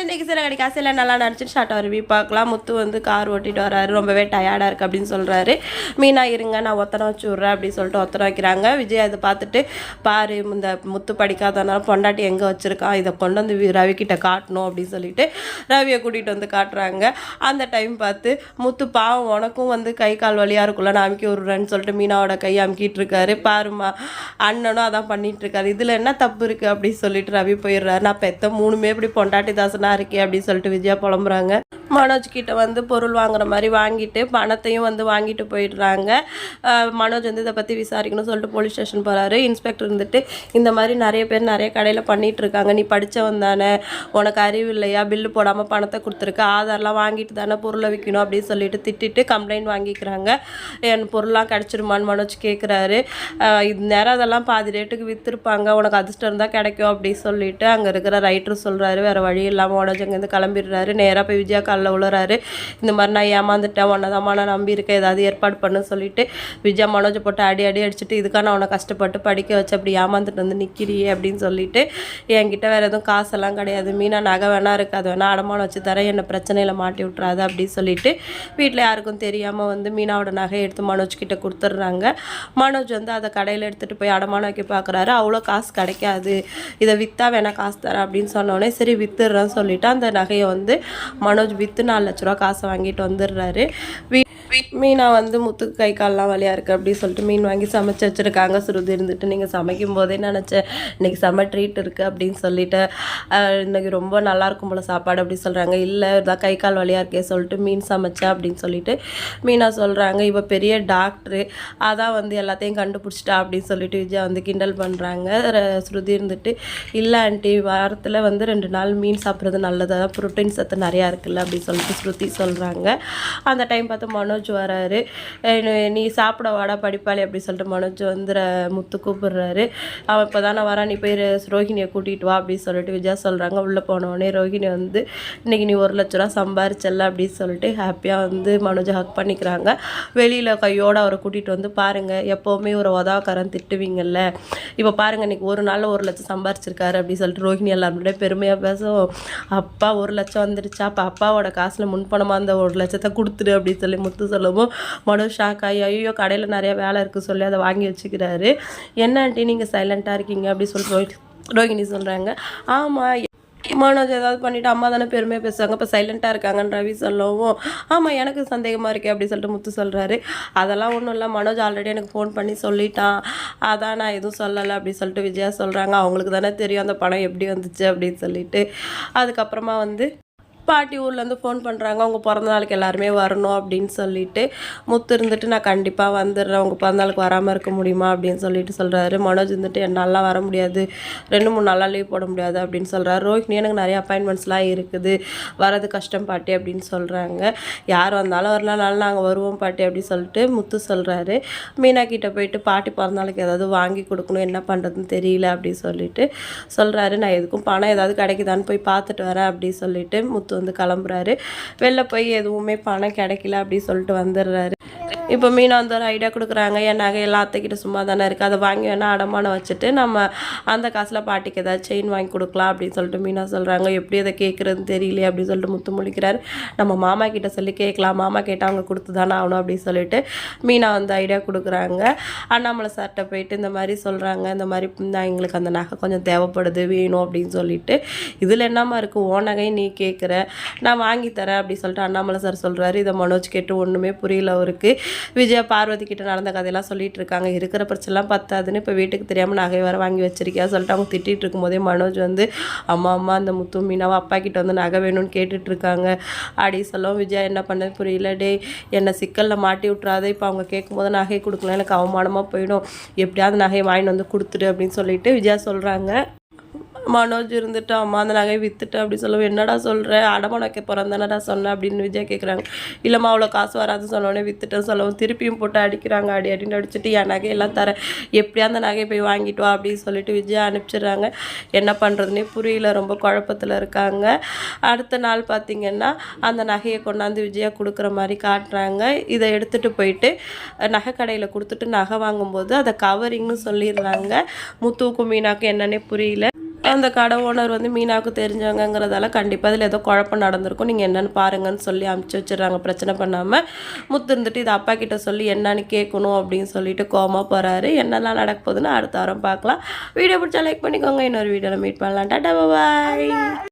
இன்றைக்கி இன்னைக்கு சில கடை காசு நல்லா நினச்சிட்டு ஷார்ட்டாக ரிவ்யூ பார்க்கலாம். முத்து வந்து கார் ஓட்டிட்டு வராரு. ரொம்பவே டயர்டாக இருக்குது அப்படின்னு சொல்கிறாரு மீனா இருங்க நான் ஒத்தனை வச்சு விட்றேன் அப்படின்னு சொல்லிட்டு ஒத்தனை வைக்கிறாங்க. விஜய் அதை பார்த்துட்டு பாரு இந்த முத்து படிக்காதனால பொண்டாட்டி எங்கே வச்சுருக்கான் இதை கொண்டு வந்து ரவிக்கிட்ட ரவி கிட்ட காட்டணும் அப்படின்னு சொல்லிட்டு ரவியை கூட்டிகிட்டு வந்து காட்டுறாங்க. அந்த டைம் பார்த்து முத்து பாவம் உனக்கும் வந்து கை கால் வலியாக இருக்குல்ல நான் அமுக்கி விட்றேன்னு சொல்லிட்டு மீனாவோட கை அமுக்கிட்டு இருக்காரு. பாருமா அண்ணனும் அதான் பண்ணிகிட்டு இருக்காரு. இதில் என்ன தப்பு இருக்குது அப்படின்னு சொல்லிட்டு ரவி போயிடுறாரு. நான் பெத்த மூணுமே இப்படி பொண்டாட்டி தாசனா இருக்கே அப்படின்னு சொல்லிட்டு விஜயா புலம்புறாங்க. மனோஜ் கிட்ட வந்து பொருள் வாங்குற மாதிரி வாங்கிட்டு பணத்தையும் வந்து வாங்கிட்டு போயிடுறாங்க. மனோஜ் வந்து இதை பற்றி விசாரிக்கணும்னு சொல்லிட்டு போலீஸ் ஸ்டேஷன் போகிறாரு இன்ஸ்பெக்டர் இருந்துட்டு இந்த மாதிரி நிறைய பேர் நிறைய கடையில் பண்ணிட்டு இருக்காங்க. நீ படித்தவன் தானே உனக்கு அறிவு இல்லையா? பில்லு போடாமல் பணத்தை கொடுத்துருக்க. ஆதார்லாம் வாங்கிட்டு தானே பொருளை விற்கணும் அப்படின்னு சொல்லிட்டு திட்டிட்டு கம்ப்ளைண்ட் வாங்கிக்கிறாங்க. என் பொருள்லாம் கிடச்சிருமான்னு மனோஜ் கேட்குறாரு இது நேரம் அதெல்லாம் பாதி ரேட்டுக்கு விற்றுருப்பாங்க உனக்கு அதிர்ஷ்டம் இருந்தால் கிடைக்கும் அப்படின்னு சொல்லிட்டு அங்கே இருக்கிற ரைட்டர் சொல்கிறாரு வேறு வழி இல்லாமல் மனோஜ் அங்கேருந்து கிளம்பிடுறாரு. நேராக போய் விஜயா காலில் உழுறாரு இந்த மாதிரி நான் ஏமாந்துட்டேன் உன்னை தான் நான் நம்பியிருக்கேன் ஏதாவது ஏற்பாடு பண்ணு சொல்லிட்டு விஜயா மனோஜை போட்டு அடி அடி அடிச்சுட்டு இதுக்காக நான் உன்னை கஷ்டப்பட்டு படிக்க வச்சு அப்படி ஏமாந்துட்டு வந்து நிற்கிறியே அப்படின்னு சொல்லிட்டு என்கிட்ட வேறு எதுவும் காசெல்லாம் கிடையாது. மீனா நகை வேணா இருக்காது அது வேணா அடமானம் வச்சு தரேன் என்னை பிரச்சனையில் மாட்டி விட்றாது அப்படின்னு சொல்லிட்டு வீட்டில் யாருக்கும் தெரியாமல் வந்து மீனாவோட நகையை எடுத்து மனோஜ் கிட்ட கொடுத்துட்றாங்க. மனோஜ் வந்து அதை கடையில் எடுத்துகிட்டு போய் அடமானம் வைக்க பார்க்குறாரு. அவ்வளோ காசு கிடைக்காது. இதை விற்றா வேணா காசு தரேன் அப்படின்னு சொன்னோடனே சரி வித்துடுறேன்னு சொல்லிவிட்டு அந்த நகையை வந்து மனோஜ் விற்று நாலு லட்ச ரூபா காசை வாங்கிட்டு வந்துடுறாரு. வீ மீனா வந்து முத்துக்கு கை கால்லாம் வலியாக இருக்குது அப்படின்னு சொல்லிட்டு மீன் வாங்கி சமைச்சு வச்சுருக்காங்க. சுருதி இருந்துட்டு நீங்கள் சமைக்கும் போதே நினச்சேன் இன்னைக்கு செம்ம ட்ரீட் இருக்குது அப்படின்னு சொல்லிட்டு இன்னைக்கு ரொம்ப நல்லா இருக்கும் போல சாப்பாடு அப்படி சொல்கிறாங்க இல்லை இதான் கை கால் வலியாக இருக்கே சொல்லிட்டு மீன் சமைச்சேன் அப்படின்னு சொல்லிட்டு மீனா சொல்கிறாங்க இவ பெரிய டாக்டரு அதான் வந்து எல்லாத்தையும் கண்டுபிடிச்சிட்டா அப்படின்னு சொல்லிட்டு விஜயா வந்து கிண்டல் பண்ணுறாங்க ஸ்ருதி இருந்துட்டு இல்லை ஆண்டி வாரத்தில் வந்து ரெண்டு நாள் மீன் சாப்பிட்றது நல்லது. அதான் ப்ரோட்டீன் சத்து நிறையா இருக்குல்ல அப்படின்னு சொல்லிட்டு ஸ்ருதி சொல்கிறாங்க அந்த டைம் பார்த்து மனோஜ் வராரு. நீ- சாப்பிட வாடா படிப்பாளி அப்படி சொல்லிட்டு மனோஜ் வந்துற முத்து கூப்பிடுறாரு. அவன் இப்போ தானே வரான் நீ போய் ரோஹிணியை கூட்டிகிட்டு வா அப்படின்னு சொல்லிட்டு விஜயா சொல்கிறாங்க உள்ளே போனோடனே ரோஹிணி வந்து இன்னைக்கு நீ ஒரு லட்ச ரூபா சம்பாரிச்சல்ல அப்படின்னு சொல்லிட்டு ஹாப்பியாக வந்து மனோஜை ஹக் பண்ணிக்கிறாங்க. வெளியில் கையோடு அவரை கூட்டிகிட்டு வந்து பாருங்கள் எப்போவுமே ஒரு உதவக்காரன் திட்டுவீங்கல்ல. இப்போ பாருங்க இன்னைக்கு ஒரு நாளில் ஒரு லட்சம் சம்பாரிச்சிருக்காரு அப்படின்னு சொல்லிட்டு ரோஹிணி எல்லாருமே பெருமையாக பேசும். அப்பா ஒரு லட்சம் வந்துருச்சா? அப்போ அப்பாவோட காசில் முன்பணமாக அந்த ஒரு லட்சத்தை கொடுத்துடு அப்படின்னு சொல்லி முத்து சொல்லவும். மனு ஷாக் ஆகி ஐயோ கடையில் நிறைய வேலை இருக்குது சொல்லி அதை வாங்கி வச்சுக்கிறாரு. என்ன ஆண்டி நீங்கள் சைலண்ட்டாக இருக்கீங்க அப்படின்னு சொல்லிட்டு ரோஹி- ரோஹிணி சொல்கிறாங்க ஆமாம் மனோஜ் ஏதாவது பண்ணிட்டு அம்மா தானே பெருமையாக பேசுவாங்க. இப்போ சைலண்ட்டாக இருக்காங்கன்னு ரவி சொல்லவும். ஆமாம் எனக்கு சந்தேகமாக இருக்கே அப்படி சொல்லிட்டு முத்து சொல்கிறாரு அதெல்லாம் ஒன்றும் இல்லை. மனோஜ் ஆல்ரெடி எனக்கு ஃபோன் பண்ணி சொல்லிட்டான். அதான் நான் எதுவும் சொல்லலை அப்படி சொல்லிட்டு விஜயா சொல்கிறாங்க அவங்களுக்கு தானே தெரியும் அந்த பணம் எப்படி வந்துச்சு அப்படின்னு சொல்லிட்டு. அதுக்கப்புறமா வந்து பாட்டி ஊர்லேருந்து ஃபோன் பண்ணுறாங்க அவங்க பிறந்த நாளுக்கு எல்லாருமே வரணும் அப்படின்னு சொல்லிட்டு முத்து இருந்துட்டு நான் கண்டிப்பாக வந்துடுறேன். உங்கள் பிறந்த நாளுக்கு வராமல் இருக்க முடியுமா அப்படின்னு சொல்லிட்டு சொல்கிறாரு மனோஜ் இருந்துட்டு என்னால் வர முடியாது. ரெண்டு மூணு நாளாக லீவ் போட முடியாது அப்படின்னு சொல்கிறாரு ரோஹினி எனக்கு நிறைய அப்பாயின்மெண்ட்ஸ்லாம் இருக்குது. வரது கஷ்டம் பாட்டி அப்படின்னு சொல்கிறாங்க யார் வந்தாலும் வரலனாலும் நாங்கள் வருவோம் பாட்டி அப்படின்னு சொல்லிட்டு முத்து சொல்கிறாரு மீனா கிட்டே போயிட்டு பாட்டி பிறந்தநாளுக்கு ஏதாவது வாங்கி கொடுக்கணும். என்ன பண்ணுறதுன்னு தெரியல அப்படின்னு சொல்லிட்டு சொல்கிறாரு நான் எதுக்கும் பணம் ஏதாவது கிடைக்குதான்னு போய் பார்த்துட்டு வரேன் அப்படின்னு சொல்லிட்டு முத்து வந்து கிளம்புறாரு. வெளில போய் எதுவுமே பணம் கிடைக்கல அப்படின்னு சொல்லிட்டு வந்துடுறாரு. இப்போ மீனா வந்து ஒரு ஐடியா கொடுக்குறாங்க என் நகை எல்லாத்துக்கிட்ட சும்மா தானே இருக்குது அதை வாங்கி வேணால் அடமானம் வச்சுட்டு நம்ம அந்த காசில் பாட்டிக்கு ஏதாவது செயின் வாங்கி கொடுக்கலாம் அப்படின்னு சொல்லிட்டு மீனா சொல்கிறாங்க எப்படி அதை கேட்குறதுன்னு தெரியலையே அப்படின்னு சொல்லிட்டு முத்து முழிக்கிறாரு. நம்ம மாமா கிட்ட சொல்லி கேட்கலாம் மாமா கேட்டால் அவங்க கொடுத்து தானே ஆகணும் அப்படின்னு சொல்லிட்டு மீனா வந்து ஐடியா கொடுக்குறாங்க. அண்ணாமலை சார்கிட்ட போயிட்டு இந்த மாதிரி சொல்கிறாங்க இந்த மாதிரி நான் எங்களுக்கு அந்த நகை கொஞ்சம் தேவைப்படுது வேணும் அப்படின்னு சொல்லிட்டு. இதில் என்னம்மா இருக்குது ஓ நகை நீ கேட்குற நான் வாங்கி தரேன் அப்படின்னு சொல்லிட்டு அண்ணாமலை சார் சொல்கிறாரு இதை மனோஜ் கேட்டு ஒன்றுமே புரியல அவருக்கு. விஜயா பார்வதி கிட்ட நடந்த கதையெல்லாம் சொல்லிட்டு இருக்காங்க. இருக்கிற பிரச்சனைலாம் பத்தாதுன்னு இப்போ வீட்டுக்கு தெரியாமல் நகை வர வாங்கி வச்சிருக்கியா சொல்லிட்டு அவங்க திட்டிகிட்டு இருக்கும்போதே மனோஜ் வந்து அம்மா அம்மா அந்த முத்து மீனாவை அப்பா கிட்ட வந்து நகை வேணும்னு கேட்டுட்டு இருக்காங்க. அப்படி சொல்லவும் விஜயா என்ன பண்ணது புரியல. டேய் என்னை சிக்கலில் மாட்டி விட்றாத இப்போ அவங்க கேட்கும்போது நகை கொடுக்கலாம். எனக்கு அவமானமாக போயிடும். எப்படியாவது நகையை வாங்கிட்டு வந்து கொடுத்துட்டு அப்படின்னு சொல்லிட்டு விஜயா சொல்கிறாங்க மனோஜ் இருந்துட்டு அம்மா அந்த நகையை வித்துட்டு அப்படி சொல்லுவோம் என்னடா சொல்கிற அடமான வைக்க போகிறேன் தானடா சொன்னேன் அப்படின்னு விஜய் கேட்குறாங்க இல்லைம்மா அவ்வளோ காசு வராதுன்னு சொன்னோடனே வித்துட்டேன்னு சொல்லவும் திருப்பியும் போட்டு அடிக்கிறாங்க. அடி அடின்னு அடிச்சுட்டு என் நகையெல்லாம் தரேன். எப்படியா அந்த நகையை போய் வாங்கிட்டு வா அப்படின்னு சொல்லிட்டு விஜய் அனுப்பிச்சிடுறாங்க. என்ன பண்ணுறதுனே புரியல. ரொம்ப குழப்பத்தில் இருக்காங்க. அடுத்த நாள் பார்த்திங்கன்னா அந்த நகையை கொண்டாந்து விஜயா கொடுக்குற மாதிரி காட்டுறாங்க. இதை எடுத்துகிட்டு போயிட்டு நகை கடையில் கொடுத்துட்டு நகை வாங்கும்போது அதை கவரிங்னு சொல்லிடுறாங்க. முத்துவுக்கும் மீனாக்கும் என்னன்னே புரியல. அந்த கடை ஓனர் வந்து மீனாவுக்கு தெரிஞ்சவங்கிறதால கண்டிப்பாக அதில் ஏதோ குழப்பம் நடந்திருக்கும். நீங்கள் என்னென்னு பாருங்கன்னு சொல்லி அமுச்சு வச்சிடுறாங்க. பிரச்சனை பண்ணாமல் முத்து இருந்துட்டு இது அப்பா கிட்ட சொல்லி என்னன்னு கேட்கணும் அப்படின்னு சொல்லிட்டு கோமா போகிறாரு என்னெல்லாம் நடக்க போகுதுன்னு அடுத்த வாரம் பார்க்கலாம். வீடியோ பிடிச்சா லைக் பண்ணிக்கோங்க. இன்னொரு வீடியோவில் மீட் பண்ணலாம். டாட்டா பாய்